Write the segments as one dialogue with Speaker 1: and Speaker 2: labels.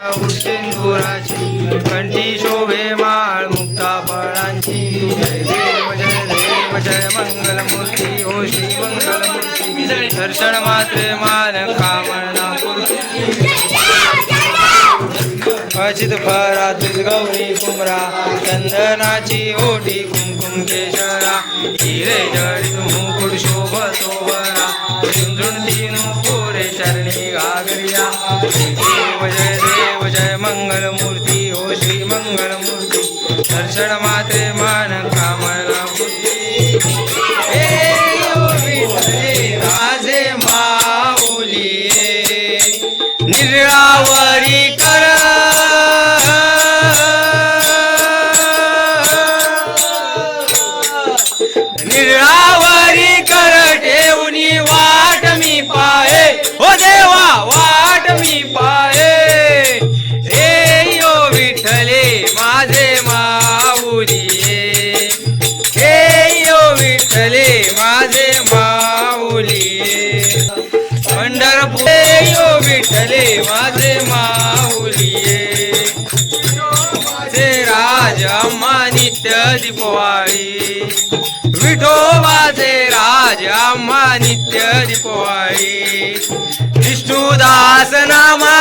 Speaker 1: सिंदुराची कंठी शोभे माळ मुक्ता फळांची. जय देव जय देव जय मंगलमूर्ती. ओ श्री मंगलमूर्ती. दर्शन मात्रे मान कामना पूर्ती अचित फरात गौरी कुमरा चंदनाची ओटी कुमकुम केशरा. हिरे जडित मुकुट शोभ सोबरा झुंझुण तीन पोरे चरणी घागरिया. देव जय देव जय मंगल मूर्ती ओ हो श्री मंगल मूर्ती दर्शन माझे माऊली ते राज अम्मा नित्य दीपवाळी विठोबाचे राज अम्मा नित्य दीपवाळी. विष्णुदास नामा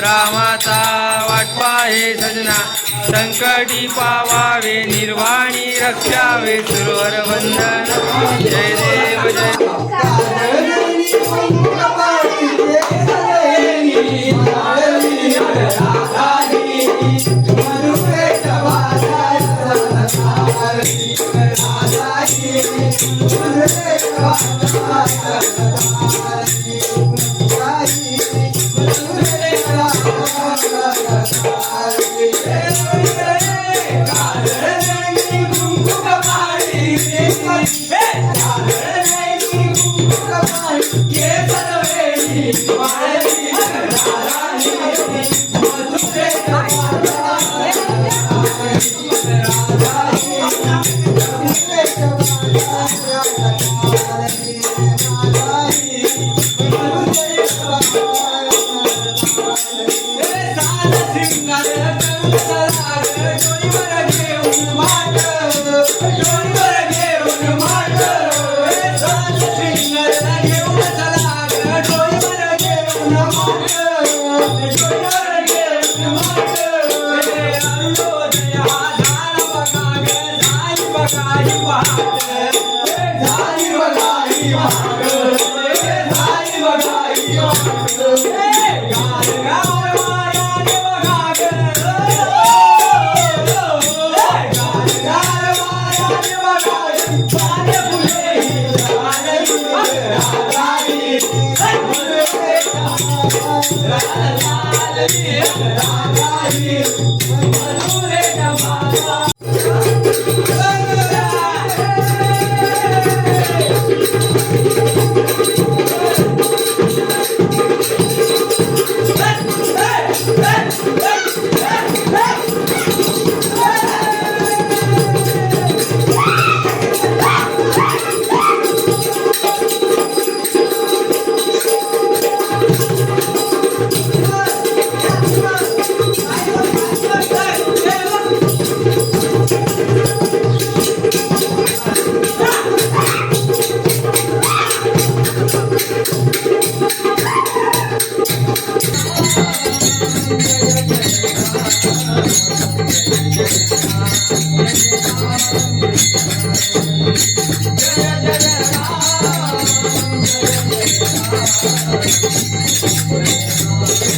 Speaker 1: दास रामाचा वाटपा हे सजना. संकटी पावावे निर्वाणी रक्षावे सुरवर वंदन. जय देव जय
Speaker 2: Yeah. Thank you.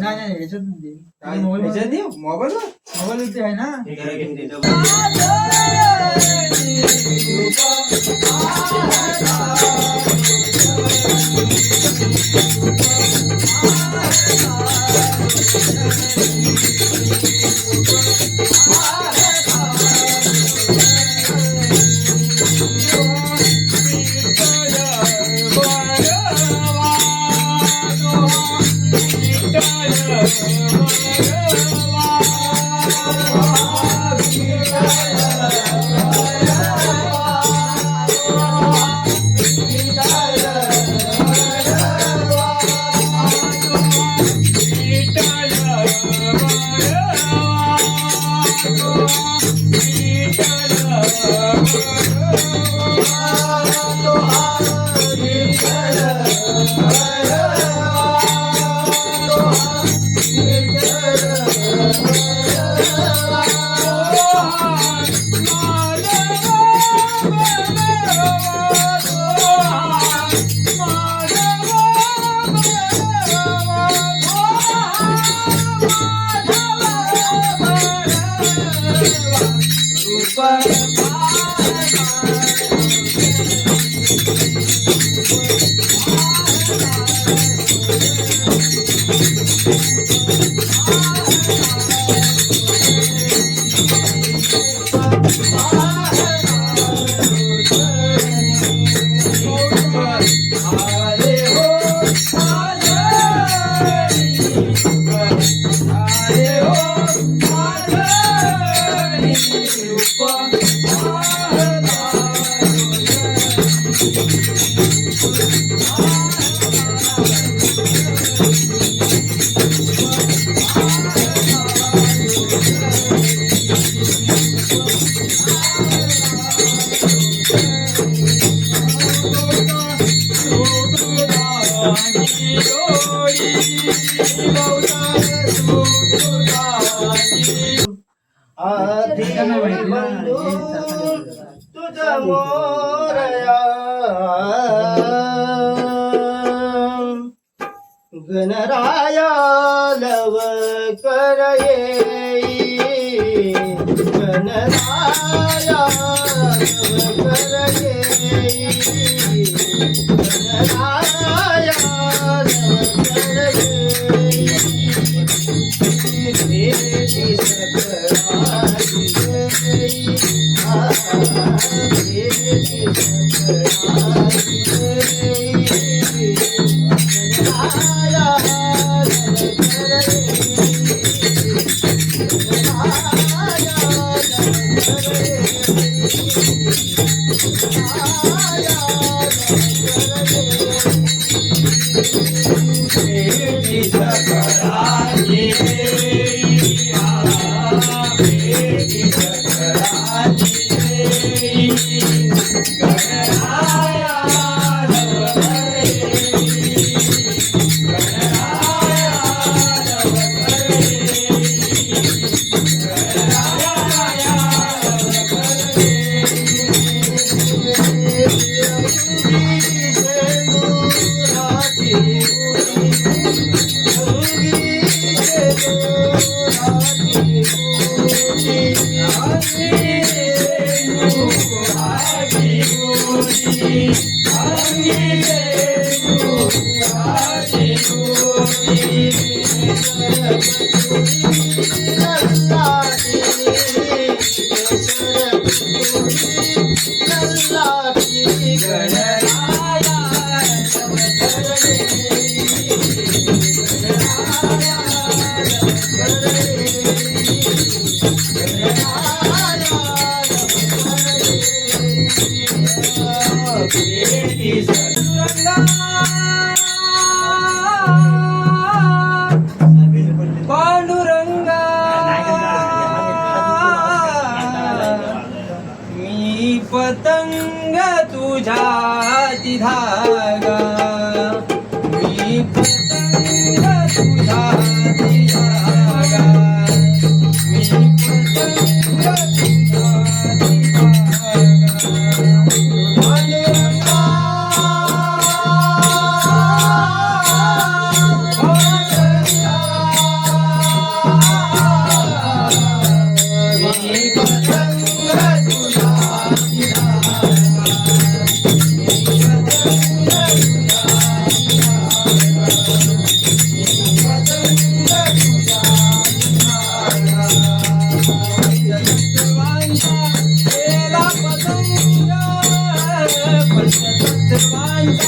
Speaker 1: नाही नाही याच्यात नाही.
Speaker 3: काय?
Speaker 1: मोबाईल
Speaker 3: ह्याच्यात नाही? मोबाईलवर?
Speaker 1: मोबाईल वरती आहे ना Thank you.
Speaker 4: तुझ मोरया गणराया लव कर येई गणराया लव कर येई गणराया
Speaker 3: she's a girl. வருஷ தொட்டு வாழ்ந்த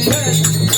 Speaker 1: गणराया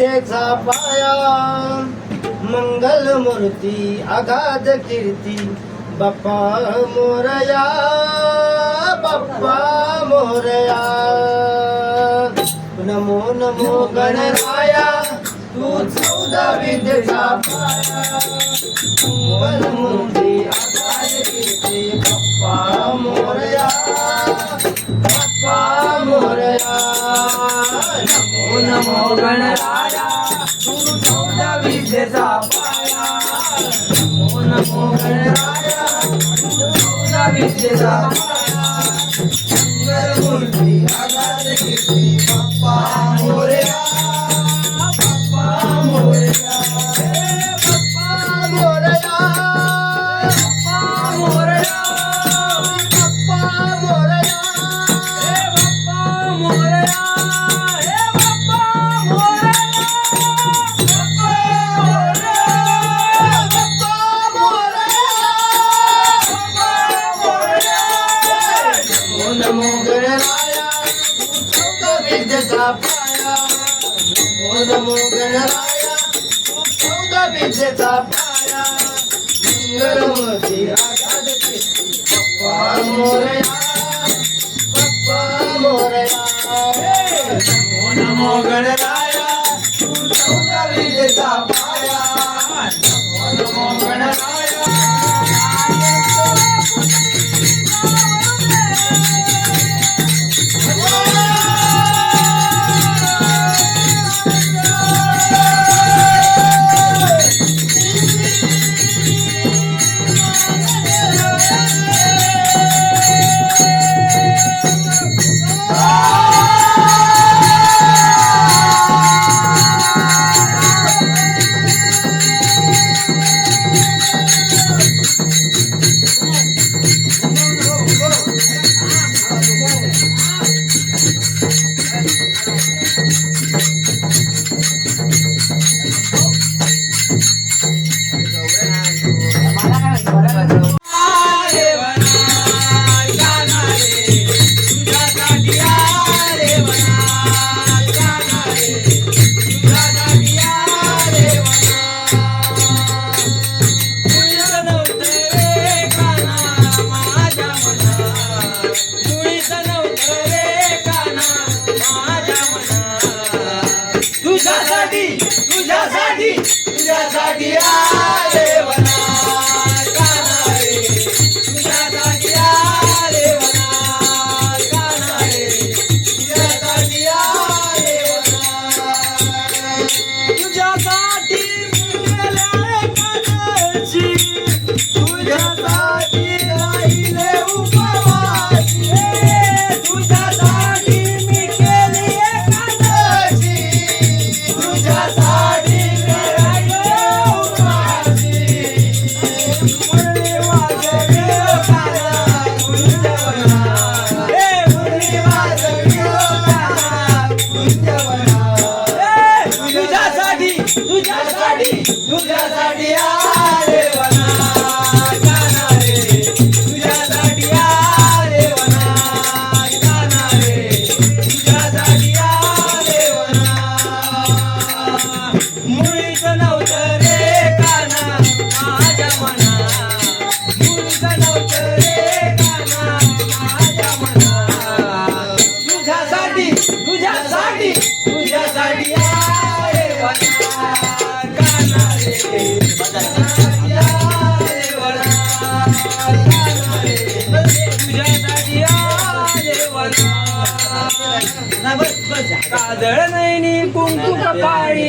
Speaker 1: विद्येचा पाया मंगल मूर्ती अगाध कीर्ती बाप्पा मोरया बाप्पा मोरया. नमो नमो गणराया तू चौदा विद्येचा पाया. मंगल मूर्ती अगाध कीर्ती बाप्पा मोरया. बाप्पा
Speaker 3: मोरया. नमो
Speaker 1: नमो गणराया. नमो Bye.